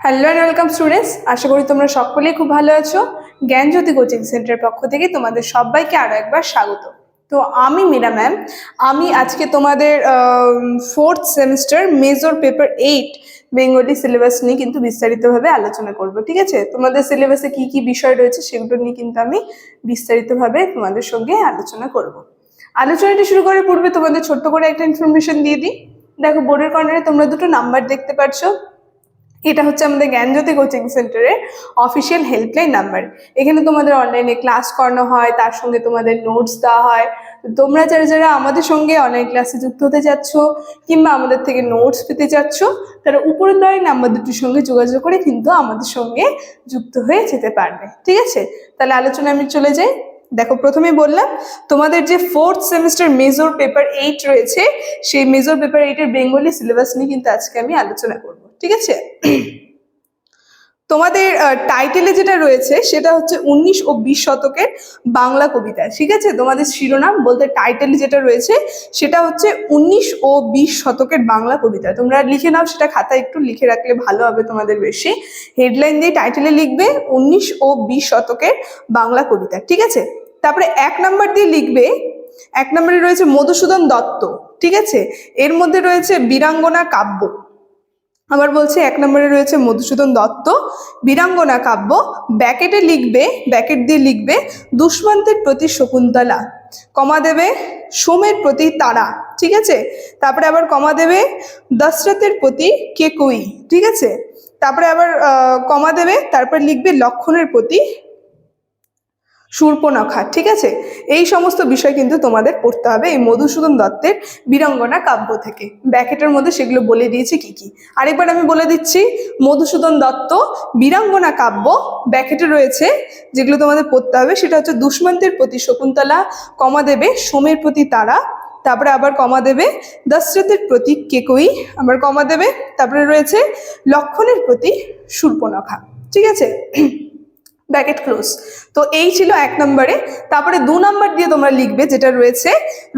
Hello and welcome students আশা করি তোমরা সকলেই খুব ভালো আছো। জ্ঞানজ্যোতি কোচিং সেন্টারের পক্ষ থেকে তোমাদের সবাইকে আরও একবার স্বাগত। তো আমি মীরা ম্যাম আমি আজকে তোমাদের fourth semester major paper eight Bengali syllabus নিয়ে কিন্তু বিস্তারিতভাবে আলোচনা করব, ঠিক আছে? তোমাদের সিলেবাসে কি কি বিষয় রয়েছে সেগুলো নিয়ে কিন্তু আমি বিস্তারিতভাবে তোমাদের সঙ্গে আলোচনা করব। আলোচনাটি শুরু করার পূর্বে তোমাদের ছোট্ট করে একটা ইনফরমেশন দিয়ে দিই। দেখো, বোর্ডের কর্নারে তোমরা দুটো নাম্বার দেখতে পাচ্ছ এটা হচ্ছে আমাদের জ্ঞানজ্যোতি কোচিং সেন্টারের অফিসিয়াল হেল্পলাইন নাম্বার এখানে তোমাদের অনলাইনে ক্লাস করানো হয়, তার সঙ্গে তোমাদের নোটস দেওয়া হয়। তোমরা যারা যারা আমাদের সঙ্গে অনলাইন ক্লাসে যুক্ত হতে যাচ্ছ কিংবা আমাদের থেকে নোটস পেতে যাচ্ছ তারা উপরের দেওয়া নাম্বার দুটির সঙ্গে যোগাযোগ করে কিন্তু আমাদের সঙ্গে যুক্ত হয়ে যেতে পারবে। ঠিক আছে? তাহলে আলোচনা আমি চলে যাই। দেখো, প্রথমে বললাম, তোমাদের যে fourth semester major paper eight রয়েছে, সেই মেজর পেপার এইটের বেঙ্গলি সিলেবাস নিয়ে কিন্তু আজকে আমি আলোচনা করব, ঠিক আছে? তোমাদের টাইটেলে যেটা রয়েছে, সেটা হচ্ছে উনিশ ও বিশ শতকের বাংলা কবিতা, ঠিক আছে? তোমাদের শিরোনাম বলতে টাইটেলে যেটা রয়েছে, সেটা হচ্ছে উনিশ ও বিশ শতকের বাংলা কবিতা। তোমরা লিখে নাও, সেটা খাতায় একটু লিখে রাখলে ভালো হবে তোমাদের বেশি। হেডলাইন দিয়ে টাইটেলে লিখবে, উনিশ ও বিশ শতকের বাংলা কবিতা, ঠিক আছে? তারপরে এক নাম্বার দিয়ে লিখবে, এক নম্বরে রয়েছে মধুসূদন দত্ত, ঠিক আছে? এর মধ্যে রয়েছে বীরাঙ্গনা কাব্য, আবার বলছে এক নম্বরে রয়েছে মধুসূদন দত্ত, বীরাঙ্গনা কাব্য, ব্যাকেটে লিখবে, ব্যাকেট দিয়ে লিখবে, দুষ্মন্তের প্রতি শকুন্তলা, কমা দেবে সোমের প্রতি তারা, ঠিক আছে? তারপরে আবার কমা দেবে দশরথের প্রতি কেকুই, ঠিক আছে? তারপরে আবার কমা দেবে, তারপরে লিখবে লক্ষণের প্রতি সূর্পনখা, ঠিক আছে? এই সমস্ত বিষয় কিন্তু তোমাদের পড়তে হবে এই মধুসূদন দত্তের বীরাঙ্গনা কাব্য থেকে। ব্যাকেটের মধ্যে সেগুলো বলে দিয়েছে কি কি। আরেকবার আমি বলে দিচ্ছি, মধুসূদন দত্ত বীরাঙ্গনা কাব্য ব্যাকেটে রয়েছে, যেগুলো তোমাদের পড়তে হবে। সেটা হচ্ছে দুষ্মন্তের প্রতি শকুন্তলা কমা দেবে সোমের প্রতি তারা, তারপরে আবার কমা দেবে দশরথের প্রতি কেকই, আবার কমা দেবে তারপরে রয়েছে লক্ষণের প্রতি সূর্পনখা, ঠিক আছে? Bracket close. তো এই ছিল এক নম্বরে। তারপরে দু নম্বর দিয়ে তোমরা লিখবে যেটা রয়েছে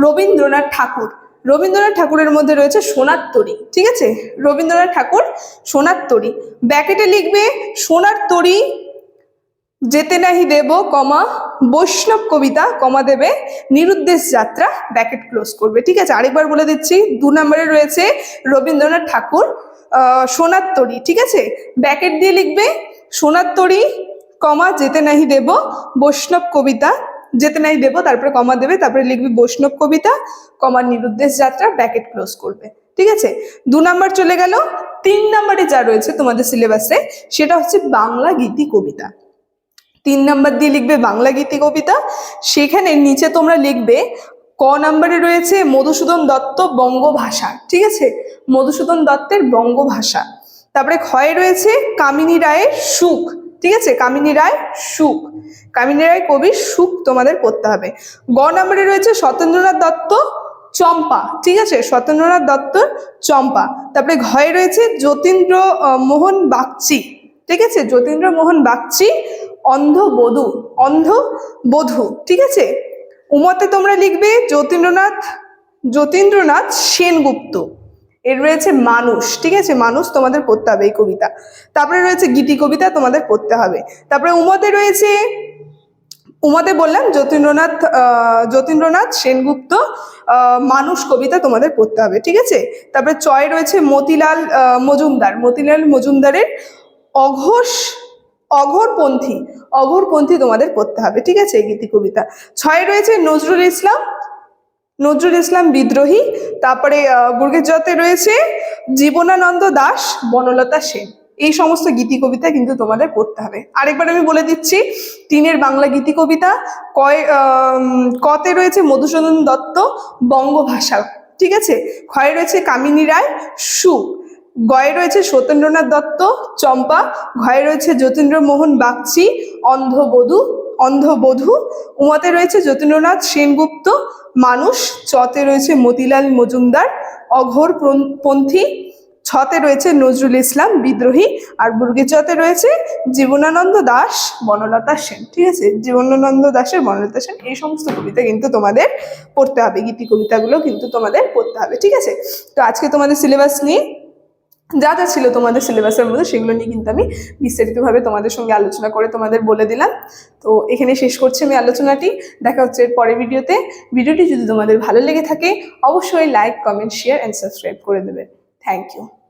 রবীন্দ্রনাথ ঠাকুর। রবীন্দ্রনাথ ঠাকুরের মধ্যে রয়েছে সোনার তরী, ঠিক আছে? রবীন্দ্রনাথ ঠাকুর, সোনার তরী। ব্যাকেটে লিখবে, সোনার তরী যেতে নাহি দেব কমা, বৈষ্ণব কবিতা কমা দেবে, নিরুদ্দেশ যাত্রা ব্যাকেট ক্লোজ করবে, ঠিক আছে? আরেকবার বলে দিচ্ছি, দু নম্বরে রয়েছে রবীন্দ্রনাথ ঠাকুর সোনার তরী, ঠিক আছে? ব্যাকেট দিয়ে লিখবে, সোনার তরী কমা যেতে নাহি দেব, বৈষ্ণব কবিতা যেতে নাই দেব, তারপরে কমা দেবে, তারপরে লিখবি বৈষ্ণব কবিতা কমা নিরুদ্দেশ যাত্রা ব্যাকেট ক্লোজ করবে। ঠিক আছে? দু নাম্বার চলে গেল, তিন নাম্বারে যা রয়েছে তোমাদের সিলেবাসে সেটা হচ্ছে বাংলা গীতি কবিতা। তিন নাম্বার দিয়ে লিখবে বাংলা গীতি কবিতা, সেখানে নিচে তোমরা লিখবে, ক নাম্বারে রয়েছে মধুসূদন দত্ত বঙ্গভাষা। ঠিক আছে? মধুসূদন দত্তের বঙ্গভাষা। তারপরে ক্ষয়ে রয়েছে কামিনী রায়ের সুখ। ঠিক আছে? কামিনী রায় সুখ। কামিনী রায় কবির সুখ তোমাদের পড়তে হবে। গ নম্বরে রয়েছে সত্যেন্দ্রনাথ দত্ত, চম্পা। ঠিক আছে? সত্যেন্দ্রনাথ দত্তর চম্পা। তারপরে ঘয়ে রয়েছে যতীন্দ্র মোহন বাগচি। ঠিক আছে? যতীন্দ্র, মোহন বাগচি, অন্ধ বধূ অন্ধ বধূ। ঠিক আছে? উমতে তোমরা লিখবে যতীন্দ্রনাথ যতীন্দ্রনাথ সেনগুপ্ত। এর রয়েছে মানুষ, ঠিক আছে? মানুষ তোমাদের পড়তে হবে এই কবিতা। তারপরে রয়েছে গীতি কবিতা তোমাদের পড়তে হবে। তারপরে উমতে রয়েছে, উমাতে বললাম, যতীন্দ্রনাথ যতীন্দ্রনাথ সেনগুপ্ত মানুষ কবিতা তোমাদের পড়তে হবে, ঠিক আছে? তারপরে চয় রয়েছে মতিলাল মজুমদার। মতিলাল মজুমদারের অঘোষ, অঘোরপন্থী অঘোরপন্থী তোমাদের পড়তে হবে, ঠিক আছে, এই গীতি কবিতা। ছয় রয়েছে নজরুল ইসলাম নজরুল ইসলাম বিদ্রোহী, তারপরে বুর্গেজতে রয়েছে জীবনানন্দ দাস, বনলতা সেন। এই সমস্ত গীতি কবিতা কিন্তু তোমাদের পড়তে হবে। আরেকবার আমি বলে দিচ্ছি তিনের বাংলা গীতি কবিতা, কয় কতে রয়েছে মধুসূদন দত্ত বঙ্গভাষা ঠিক আছে? ক্ষয়ে রয়েছে কামিনী রায়, সু। গয়ে রয়েছে সত্যেন্দ্রনাথ দত্ত, চম্পা। ঘয়ে রয়েছে যতীন্দ্রমোহন বাগচি, অন্ধবধূ অন্ধবধূ। উমাতে রয়েছে যতীন্দ্রনাথ সেনগুপ্ত, মানুষ। চতে রয়েছে মতিলাল মজুমদার, অঘোর পন- পন্থী। ছতে রয়েছে নজরুল ইসলাম, বিদ্রোহী। আর বুর্গিচতে রয়েছে জীবনানন্দ দাস, বনলতা সেন। ঠিক আছে? জীবনানন্দ দাসের, বনলতা সেন। এই সমস্ত কবিতা কিন্তু তোমাদের পড়তে হবে। গীতি কবিতাগুলো কিন্তু তোমাদের পড়তে হবে। ঠিক আছে? তো আজকে তোমাদের সিলেবাস নিয়ে যা যা ছিল তোমাদের সিলেবাসের মধ্যে সেগুলো নিয়ে কিন্তু আমি বিস্তারিতভাবে তোমাদের সঙ্গে আলোচনা করে তোমাদের বলে দিলাম। তো এখানে শেষ করছি আমি আলোচনাটি। দেখা হচ্ছে পরের ভিডিওতে। ভিডিওটি যদি তোমাদের ভালো লেগে থাকে, অবশ্যই like comment share and subscribe করে দেবে। Thank you